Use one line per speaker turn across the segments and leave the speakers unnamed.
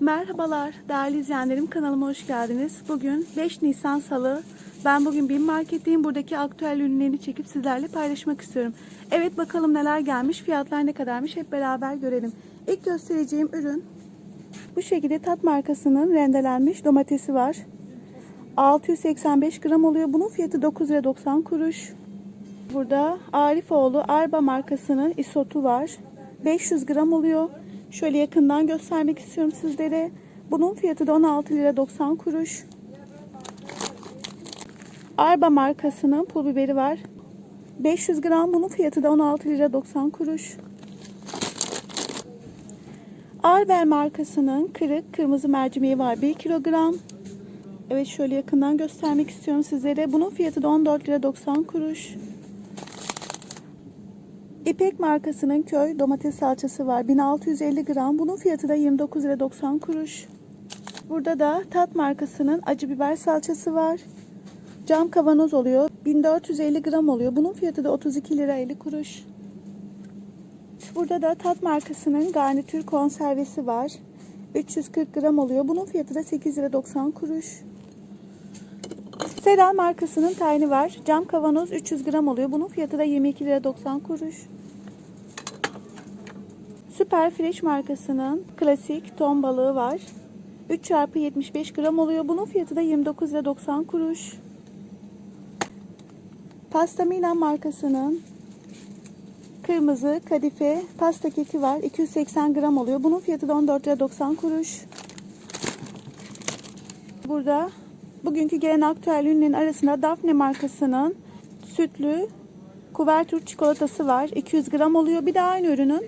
Merhabalar değerli izleyenlerim kanalıma hoş geldiniz. Bugün 5 Nisan Salı. Ben bugün bir marketteyim. Buradaki aktüel ürünlerini çekip sizlerle paylaşmak istiyorum. Evet bakalım neler gelmiş, fiyatlar ne kadarmış hep beraber görelim. İlk göstereceğim ürün bu şekilde Tat markasının rendelenmiş domatesi var. 685 gram oluyor. Bunun fiyatı 9 lira 90 kuruş. Burada Arifoğlu Arba markasının isotu var. 500 gram oluyor. Şöyle yakından göstermek istiyorum sizlere. Bunun fiyatı da 16 lira 90 kuruş. Arba markasının pul biberi var. 500 gram bunun fiyatı da 16 lira 90 kuruş. Arbel markasının kırık kırmızı mercimeği var 1 kilogram. Evet şöyle yakından göstermek istiyorum sizlere. Bunun fiyatı da 14 lira 90 kuruş. İpek markasının köy domates salçası var. 1650 gram. Bunun fiyatı da 29 lira 90 kuruş. Burada da Tat markasının acı biber salçası var. Cam kavanoz oluyor. 1450 gram oluyor. Bunun fiyatı da 32 lira 50 kuruş. Burada da Tat markasının garnitür konservesi var. 340 gram oluyor. Bunun fiyatı da 8 lira 90 kuruş. Seral markasının tayini var. Cam kavanoz 300 gram oluyor. Bunun fiyatı da 22 lira 90 kuruş. Süper Fresh markasının klasik ton balığı var. 3 çarpı 75 gram oluyor. Bunun fiyatı da 29 lira 90 kuruş. Pasta Milan markasının kırmızı kadife pasta keki var. 280 gram oluyor. Bunun fiyatı da 14 lira 90 kuruş. Burada bugünkü gelen aktüel ürünlerin arasında Daphne markasının sütlü kuvertür çikolatası var. 200 gram oluyor. Bir de aynı ürünün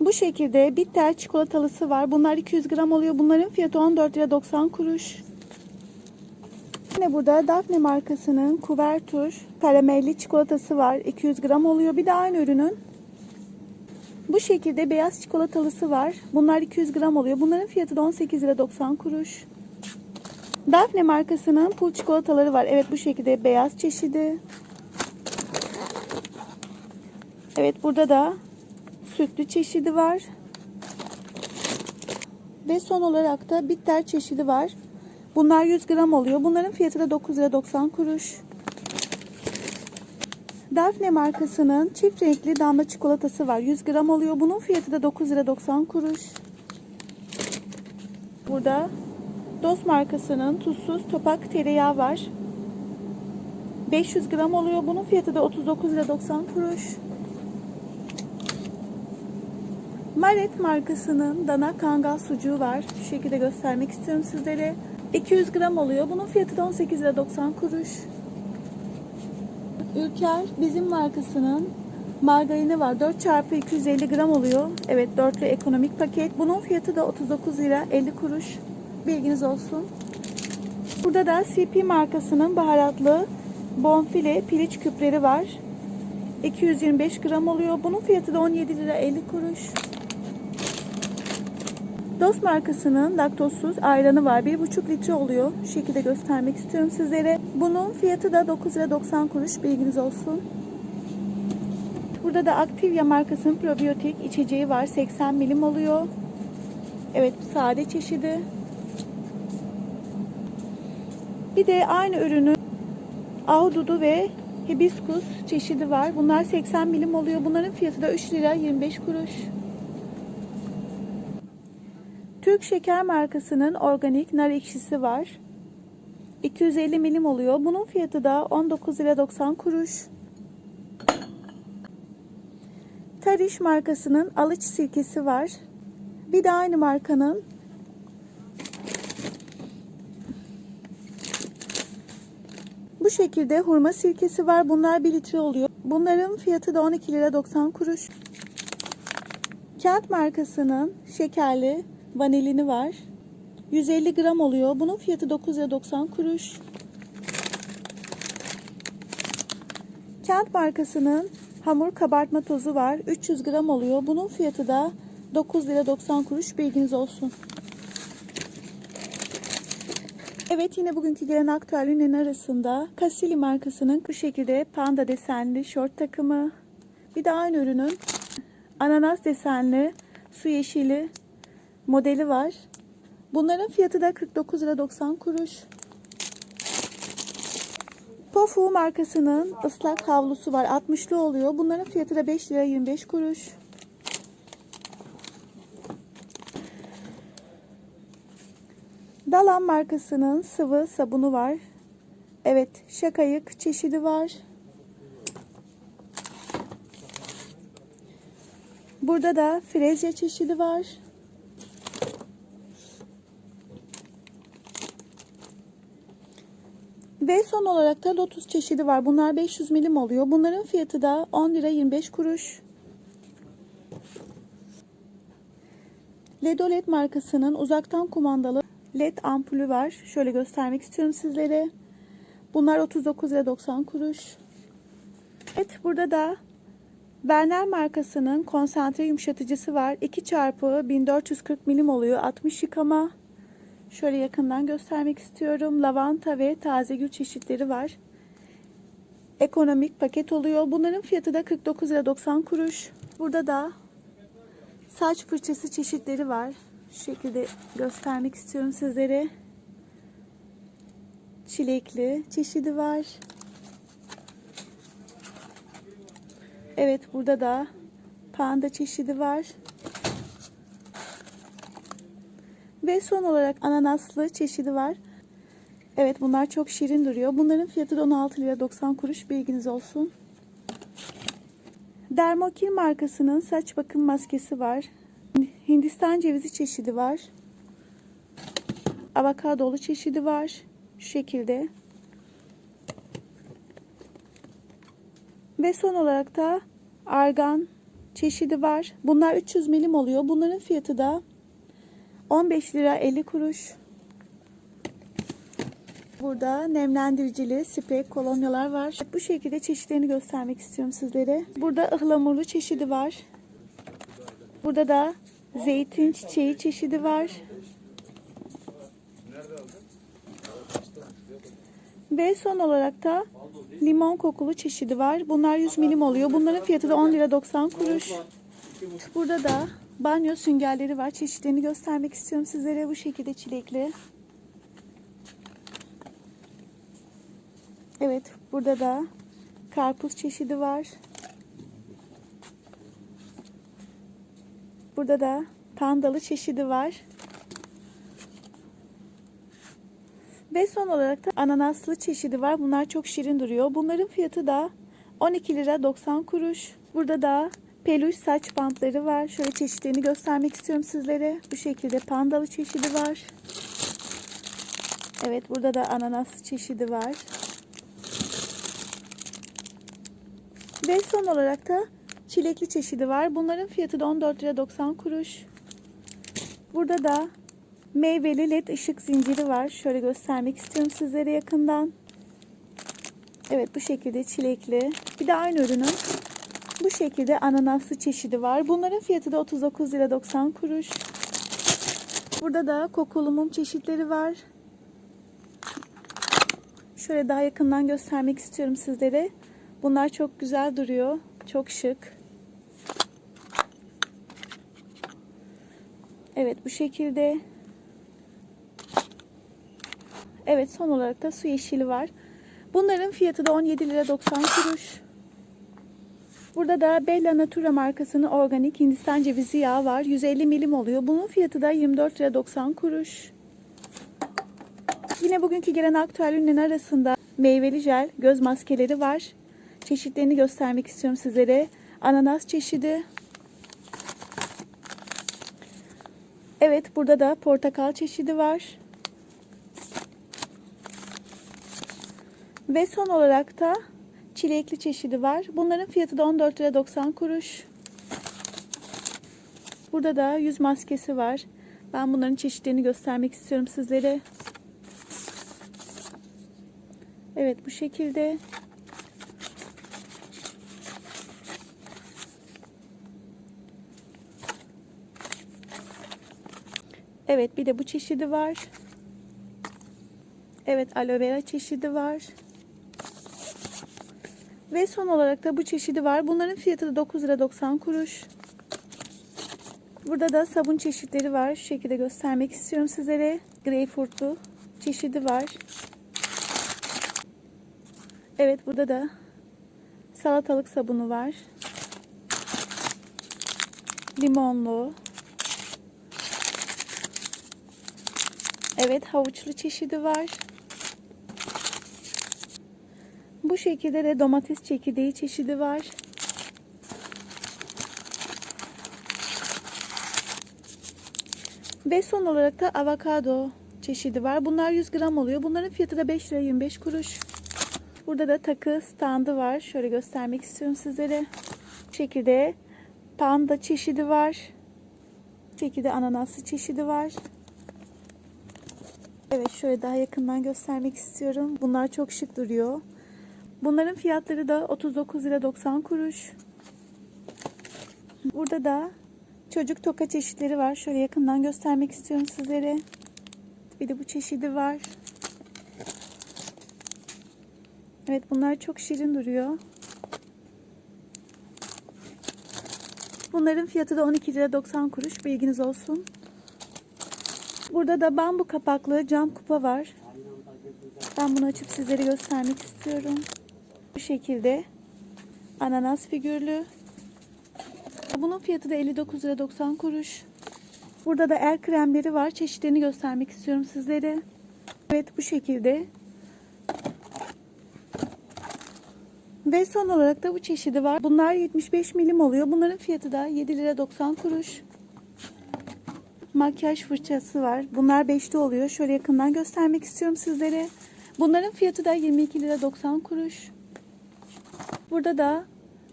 bu şekilde bitter çikolatalısı var. Bunlar 200 gram oluyor. Bunların fiyatı 14 lira 90 kuruş. Yine burada Daphne markasının kuvertür karamelli çikolatası var. 200 gram oluyor. Bir de aynı ürünün bu şekilde beyaz çikolatalısı var. Bunlar 200 gram oluyor. Bunların fiyatı da 18 lira 90 kuruş. Daphne markasının pul çikolataları var. Evet bu şekilde beyaz çeşidi. Evet burada da sütlü çeşidi var. Ve son olarak da bitter çeşidi var. Bunlar 100 gram oluyor. Bunların fiyatı da 9 lira 90 kuruş. Daphne markasının çift renkli damla çikolatası var. 100 gram oluyor. Bunun fiyatı da 9 lira 90 kuruş. Burada Dost markasının tuzsuz topak tereyağı var. 500 gram oluyor. Bunun fiyatı da 39 lira 90 kuruş. Maret markasının dana kangal sucuğu var. Şu şekilde göstermek istiyorum sizlere. 200 gram oluyor. Bunun fiyatı da 18 lira 90 kuruş. Ülker bizim markasının margarini var. 4 çarpı 250 gram oluyor. Evet dörtlü ekonomik paket. Bunun fiyatı da 39 lira 50 kuruş. Bilginiz olsun. Burada da CP markasının baharatlı bonfile piliç küpleri var. 225 gram oluyor. Bunun fiyatı da 17 lira 50 kuruş. Dost markasının laktozsuz ayranı var. 1,5 litre oluyor. Şu şekilde göstermek istiyorum sizlere. Bunun fiyatı da 9 lira 90 kuruş. Bilginiz olsun. Burada da Activia markasının probiyotik içeceği var. 80 milim oluyor. Evet sade çeşidi. Bir de aynı ürünün ahududu ve hibiskus çeşidi var. Bunlar 80 milim oluyor. Bunların fiyatı da 3 lira 25 kuruş. Türk Şeker markasının organik nar ekşisi var. 250 milim oluyor. Bunun fiyatı da 19 lira 90 kuruş. Tariş markasının alıç sirkesi var. Bir de aynı markanın bu şekilde hurma sirkesi var. Bunlar 1 litre oluyor. Bunların fiyatı da 12 lira 90 kuruş. Kent markasının şekerli vanilini var. 150 gram oluyor. Bunun fiyatı 9 lira 90 kuruş. Kent markasının hamur kabartma tozu var. 300 gram oluyor. Bunun fiyatı da 9 lira 90 kuruş. Bilginiz olsun. Evet yine bugünkü gelen aktüel ürünlerin arasında Casilli markasının bu şekilde panda desenli şort takımı. Bir de aynı ürünün ananas desenli su yeşili modeli var. Bunların fiyatı da 49 lira 90 kuruş. Pofu markasının ıslak havlusu var. 60'lı oluyor. Bunların fiyatı da 5 lira 25 kuruş. Dalan markasının sıvı sabunu var. Evet, şakayık çeşidi var. Burada da frezya çeşidi var. Ve son olarak da lotus çeşidi var. Bunlar 500 milim oluyor. Bunların fiyatı da 10 lira 25 kuruş. Ledolet markasının uzaktan kumandalı led ampulü var. Şöyle göstermek istiyorum sizlere. Bunlar 39 lira 90 kuruş. Evet burada da Berner markasının konsantre yumuşatıcısı var. 2 çarpı 1440 milim oluyor. 60 yıkama. Şöyle yakından göstermek istiyorum. Lavanta ve taze gül çeşitleri var. Ekonomik paket oluyor. Bunların fiyatı da 49 lira 90 kuruş. Burada da saç fırçası çeşitleri var. Şu şekilde göstermek istiyorum sizlere. Çilekli çeşidi var. Evet burada da panda çeşidi var. Ve son olarak ananaslı çeşidi var. Evet bunlar çok şirin duruyor. Bunların fiyatı da 16 lira 90 kuruş bilginiz olsun. Dermokil markasının saç bakım maskesi var. Hindistan cevizi çeşidi var. Avokadolu çeşidi var. Şu şekilde. Ve son olarak da argan çeşidi var. Bunlar 300 milim oluyor. Bunların fiyatı da 15 lira 50 kuruş. Burada nemlendiricili sprey kolonyalar var. Bu şekilde çeşitlerini göstermek istiyorum sizlere. Burada ıhlamurlu çeşidi var. Burada da zeytin çiçeği çeşidi var. Ve son olarak da limon kokulu çeşidi var. Bunlar 100 milim oluyor. Bunların fiyatı da 10 lira 90 kuruş. Burada da banyo süngerleri var. Çeşitlerini göstermek istiyorum sizlere. Bu şekilde çilekli. Evet burada da karpuz çeşidi var. Burada da pandalı çeşidi var. Ve son olarak da ananaslı çeşidi var. Bunlar çok şirin duruyor. Bunların fiyatı da 12 lira 90 kuruş. Burada da peluş saç bantları var. Şöyle çeşitlerini göstermek istiyorum sizlere. Bu şekilde pandalı çeşidi var. Evet burada da ananaslı çeşidi var. Ve son olarak da çilekli çeşidi var. Bunların fiyatı da 14 lira 90 kuruş. Burada da meyveli led ışık zinciri var. Şöyle göstermek istiyorum sizlere yakından. Evet bu şekilde çilekli. Bir de aynı ürünün bu şekilde ananaslı çeşidi var. Bunların fiyatı da 39 lira 90 kuruş. Burada da kokulu mum çeşitleri var. Şöyle daha yakından göstermek istiyorum sizlere. Bunlar çok güzel duruyor. Çok şık. Evet bu şekilde. Evet son olarak da su yeşili var. Bunların fiyatı da 17 lira 90 kuruş. Burada da Bella Natura markasının organik Hindistan cevizi yağı var. 150 milim oluyor. Bunun fiyatı da 24 lira 90 kuruş. Yine bugünkü gelen aktüel ürünlerin arasında meyveli jel göz maskeleri var. Çeşitlerini göstermek istiyorum sizlere. Ananas çeşidi. Evet burada da portakal çeşidi var. Ve son olarak da çilekli çeşidi var. Bunların fiyatı da 14 lira 90 kuruş. Burada da yüz maskesi var. Ben bunların çeşitlerini göstermek istiyorum sizlere. Evet bu şekilde. Evet bir de bu çeşidi var. Evet aloe vera çeşidi var. Ve son olarak da bu çeşidi var. Bunların fiyatı da 9 lira 90 kuruş. Burada da sabun çeşitleri var. Şu şekilde göstermek istiyorum sizlere. Greyfurtlu çeşidi var. Evet burada da salatalık sabunu var. Limonlu. Evet havuçlu çeşidi var. Bu şekilde de domates çekirdeği çeşidi var. Ve son olarak da avokado çeşidi var. Bunlar 100 gram oluyor. Bunların fiyatı da 5 lira 25 kuruş. Burada da takı standı var. Şöyle göstermek istiyorum sizlere. Bu şekilde panda çeşidi var. Bu şekilde ananaslı çeşidi var. Evet şöyle daha yakından göstermek istiyorum. Bunlar çok şık duruyor. Bunların fiyatları da 39 lira 90 kuruş. Burada da çocuk toka çeşitleri var. Şöyle yakından göstermek istiyorum sizlere. Bir de bu çeşidi var. Evet bunlar çok şirin duruyor. Bunların fiyatı da 12 lira 90 kuruş. Bilginiz olsun. Burada da bambu kapaklı cam kupa var. Ben bunu açıp sizlere göstermek istiyorum. Bu şekilde ananas figürlü. Bunun fiyatı da 59 lira 90 kuruş. Burada da el kremleri var. Çeşitlerini göstermek istiyorum sizlere. Evet bu şekilde. Ve son olarak da bu çeşidi var. Bunlar 75 milim oluyor. Bunların fiyatı da 7 lira 90 kuruş. Makyaj fırçası var. Bunlar 5'li oluyor. Şöyle yakından göstermek istiyorum sizlere. Bunların fiyatı da 22 lira 90 kuruş. Burada da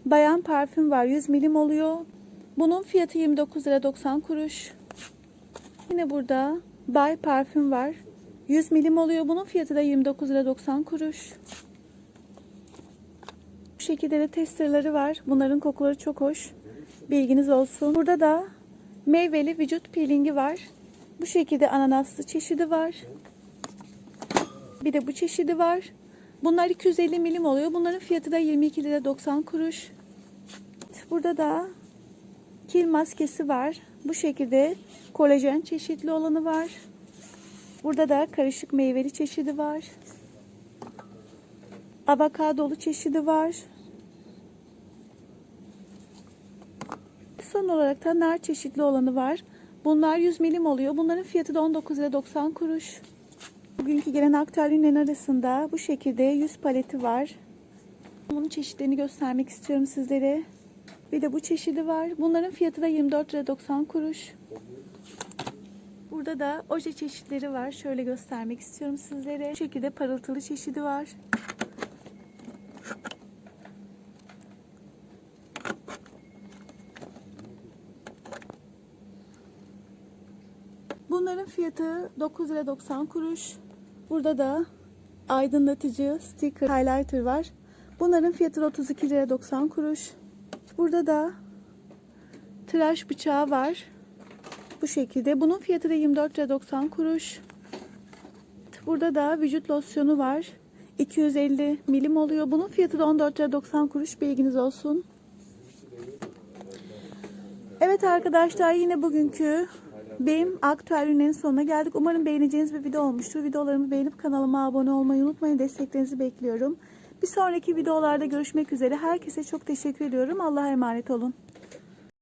bayan parfüm var. 100 milim oluyor. Bunun fiyatı 29 lira 90 kuruş. Yine burada bay parfüm var. 100 milim oluyor. Bunun fiyatı da 29 lira 90 kuruş. Bu şekilde de testerleri var. Bunların kokuları çok hoş. Bilginiz olsun. Burada da meyveli vücut peelingi var. Bu şekilde ananaslı çeşidi var. Bir de bu çeşidi var. Bunlar 250 milim oluyor. Bunların fiyatı da 22 lira 90 kuruş. Burada da kil maskesi var. Bu şekilde kolajen çeşitli olanı var. Burada da karışık meyveli çeşidi var. Avokadolu çeşidi var. Son olarak da nar çeşitli olanı var. Bunlar 100 milim oluyor. Bunların fiyatı da 19 lira 90 kuruş. Bugünkü gelen aktüel ürünlerin arasında bu şekilde 100 paleti var. Bunun çeşitlerini göstermek istiyorum sizlere. Bir de bu çeşidi var. Bunların fiyatı da 24 lira 90 kuruş. Burada da oje çeşitleri var. Şöyle göstermek istiyorum sizlere. Bu şekilde parıltılı çeşidi var. Bunların fiyatı 9 lira 90 kuruş. Burada da aydınlatıcı sticker highlighter var. Bunların fiyatı da 32 lira 90 kuruş. Burada da tıraş bıçağı var. Bu şekilde. Bunun fiyatı da 24 lira 90 kuruş. Burada da vücut losyonu var. 250 milim oluyor. Bunun fiyatı da 14 lira 90 kuruş. Bilginiz olsun. Evet arkadaşlar yine bugünkü benim aktüel sonuna geldik. Umarım beğeneceğiniz bir video olmuştur. Videolarımı beğenip kanalıma abone olmayı unutmayın. Desteklerinizi bekliyorum. Bir sonraki videolarda görüşmek üzere. Herkese çok teşekkür ediyorum. Allah'a emanet olun.